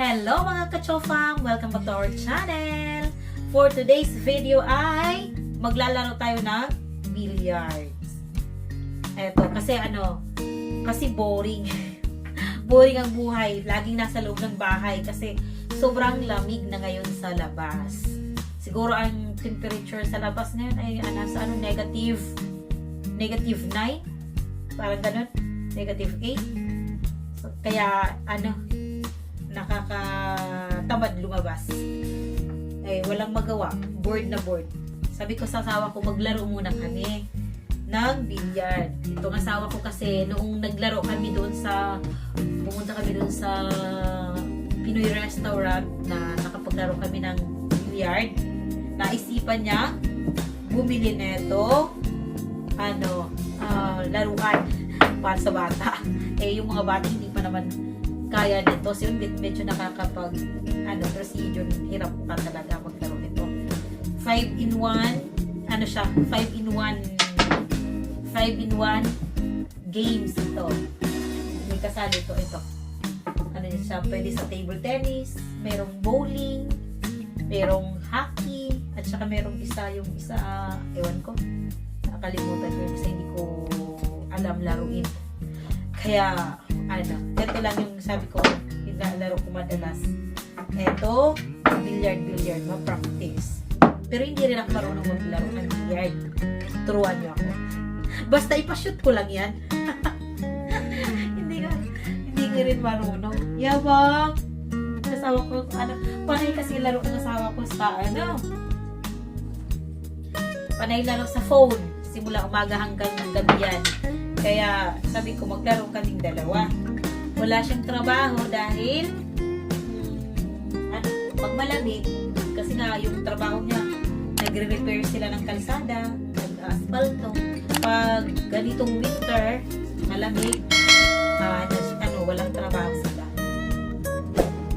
Hello mga kachofam! Welcome back to our channel! For today's video ay maglalaro tayo ng billiards. Eto, kasi ano, kasi boring. boring ang buhay. Laging nasa loob ng bahay kasi sobrang lamig na ngayon sa labas. Siguro ang temperature sa labas ngayon ay ano, sa ano, negative negative 9. Parang ganun. Negative 8. So, kaya ano, nakakatamad lumabas. Eh, walang magawa. Bored na bored. Sabi ko sa asawa ko, maglaro muna kami ng billiard. Itong asawa ko kasi, noong naglaro kami doon sa, pumunta kami doon sa Pinoy restaurant na nakapaglaro kami ng billiard, naisipan niya, bumili neto, ano, ah, laruan para sa bata. Eh, yung mga bata hindi pa naman kaya nito. So, yun, med- medyo nakakapag, ano, procedure, hirap pa talaga maglaro nito. 5 in 1, ano siya, 5 in 1, 5 in 1 games ito. May kasali ito, ito. Ano siya, pwede sa table tennis, merong bowling, merong hockey, at saka merong isa, yung isa, ewan ko, nakalimutan ko yung isa, hindi ko alam laruin. Kaya, ano, ito lang yung sabi ko, laro ko madalas. Ito, billiard, billiard, ma-practice. Pero hindi rin ako marunong maglaro ng billiard. Turuan niyo ako. Basta ipashoot ko lang yan. hindi ka, hindi ka rin marunong. Yabang! Asawa ko, ano, panay kasi laro ng asawa ko sa, ano, panay laro sa phone. Simula umaga hanggang gabi yan. Kaya sabi ko maglaro kaming dalawa. Wala siyang trabaho dahil mm, ano, pag malamig, kasi nga yung trabaho niya, nagre-repair sila ng kalsada, nag-asfalto. Pag ganitong winter, malamig, nas- ano, walang trabaho sila.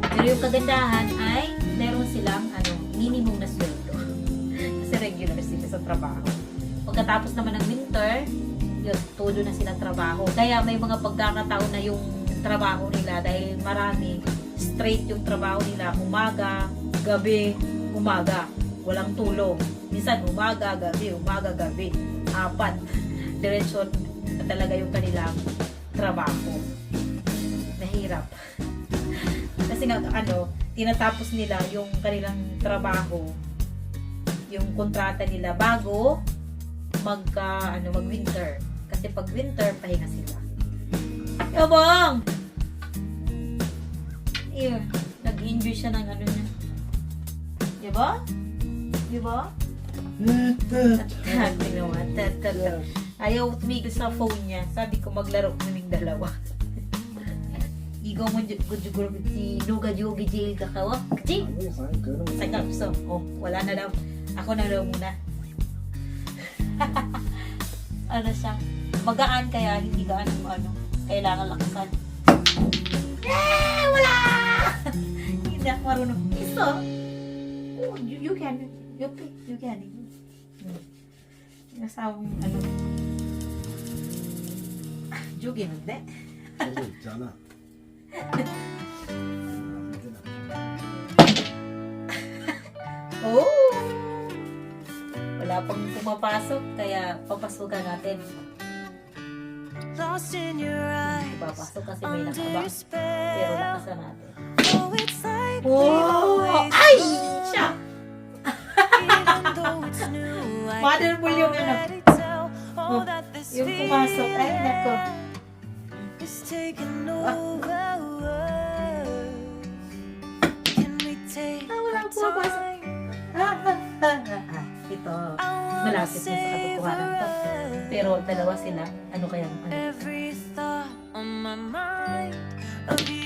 Pero yung kagandahan ay meron silang ano, minimum na sweldo. kasi regular sila sa trabaho. Pagkatapos naman ng winter, yun, todo na silang trabaho. Kaya may mga pagkakataon na yung trabaho nila dahil marami, straight yung trabaho nila, umaga, gabi, umaga. Walang tulog. Minsan umaga, gabi, umaga, gabi. Apat. Diretsyon talaga yung kanilang trabaho. Mahirap. Kasi nga, ano, tinatapos nila yung kanilang trabaho, yung kontrata nila bago magka, ano, mag-winter. Kasi pag winter, pahinga sila. Yabang! Ew, nag-enjoy siya ng ano niya. Diba? Diba? Tat, tingnan mo, tat, tat, tat. Ayaw tumigil sa phone niya. Sabi ko, maglaro kaming dalawa. Igo mo gujuguro si Nuga Jogi Jail kakawa. Kaching! Sa kapso. Oh, wala na daw. Ako na daw muna. ano siya? Magaan kaya hindi gaan mo ano. Kailangan lakasan. Eh, wala! hindi ako marunong. Iso. Oh, you, you can. You, you can. Hmm. Yung asawang ano. Ah, Jugi, hindi. 있잖아. Oh! Wala pang pumapasok, kaya papasukan natin. Lost in your eyes, Papasok kasi may under nakaba. your Pero spell. lakasan natin. Always Ay! Siya! Even though it's new, I Mother can mo yung ano. Oh, yung pumasok. Ay, nako. Ah, wala pumapasok. Ah, ah, ah, ah. Ito. Malapit na sa katotohanan to. Pero dalawa sila. Ano kaya? Ano? Every thought on my mind of you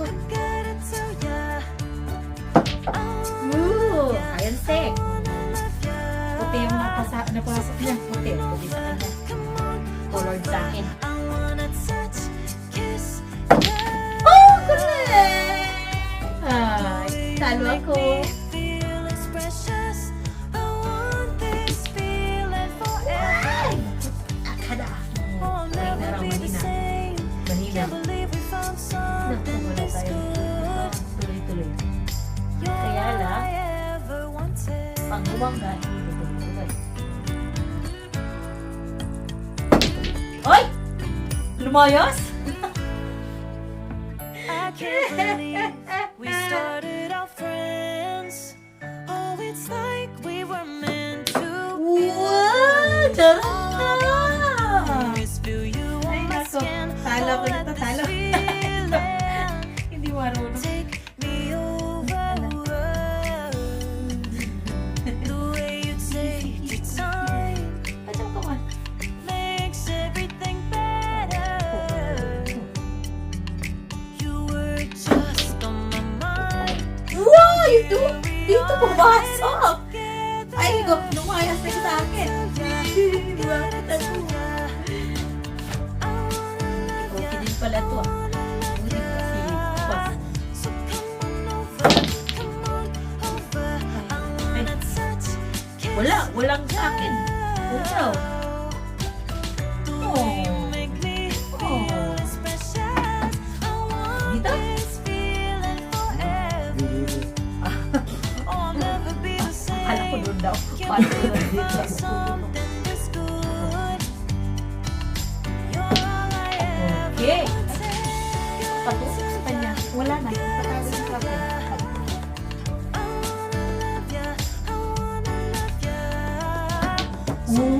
I Ooh! Ayan, sek. Puti yung napasa, napasok niya. Puti. Puti sa kanya. Colored sa akin. Oh, correct! Ay, talo ako. Bruno pumasok! Ay, go, lumayas na sa akin. Bakit ano? Okay din pala to ah. Wala, walang sa akin. Oh. Oh. Daw. Doon dito? Okay. Patusok sa kanya. Wala na. Patalo sa akin. Oo,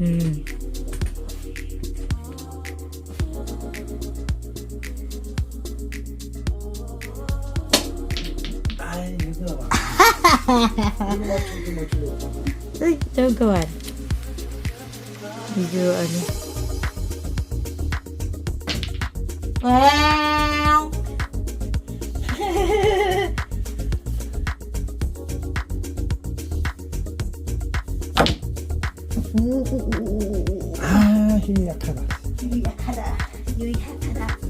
ừ. 아이 이거 봐. 이거 맞추 이거 맞추. 으이 잠깐만. 이거 아니. 와. 아 힘이 약하다. 힘이 약하다. 힘이 약하다.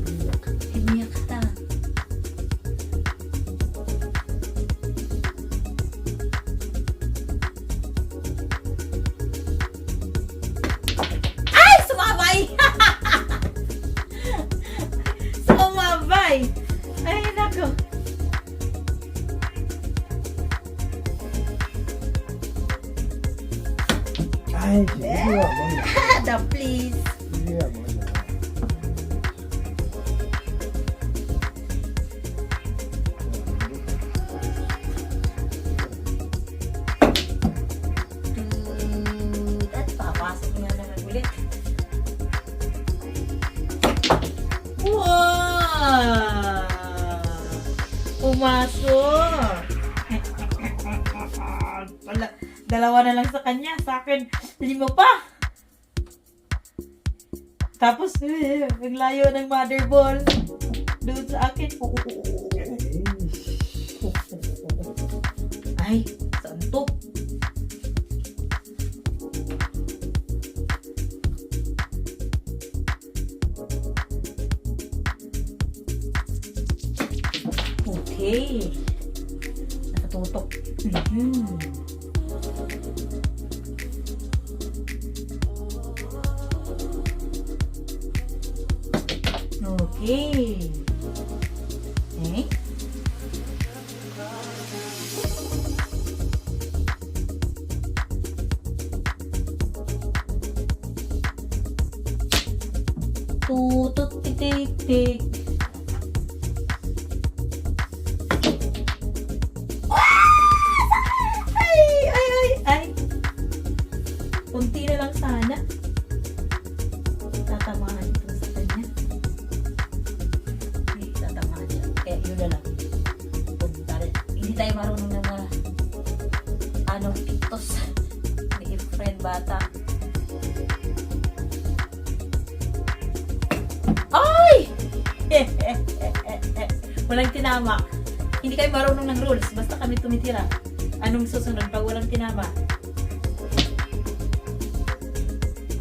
Dalawa na lang sa kanya. Sa akin, lima pa. Tapos, eh, ang layo ng mother ball. Doon sa akin. Ay, santok. Okay. Nakatutok. Mhm. Okay. Okay. Oh, take, titik. walang tinama. Hindi kayo marunong ng rules. Basta kami tumitira. Anong susunod pag walang tinama?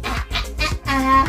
Ah, ah, ah,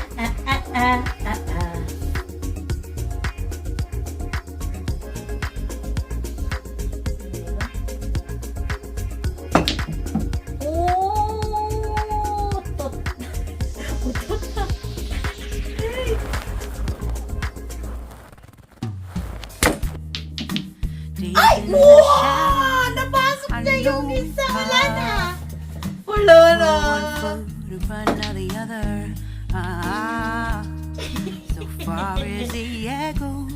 far is the echo.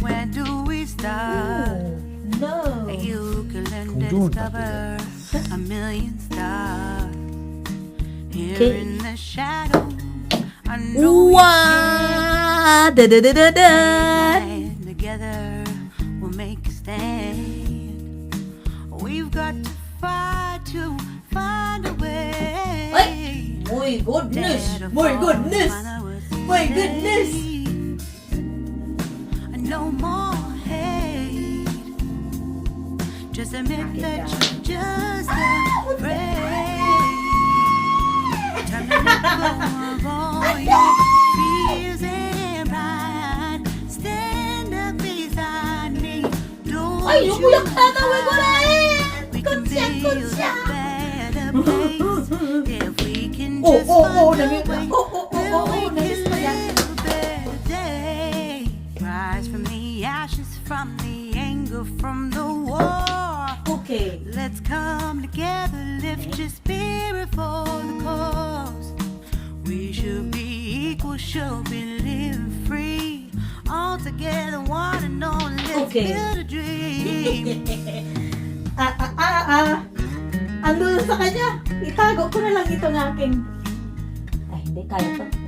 Where do we start? No. You can learn to Don't discover a million stars. Here Okay. in the shadow, I know we Wow! Da da da da da. can together. We'll make a stand. We've got to fight to find a way. Ay! My goodness! My goodness! find out what's My goodness! No more hate. Just admit that you're just afraid. Time to let go of all your fears and pride. Stand up beside me. Don't you kulit! we can build a better place if we can Oh, just oh, oh, find a way. From the anger, from the war. Okay. Let's come together, lift your spirit for the cause. We should be equal, should be living free. All together, one and all, let's Okay. build a dream. ah, ah, ah, ah. Ando sa kanya. Itago ko na lang itong aking... Ay, hindi. Kaya to.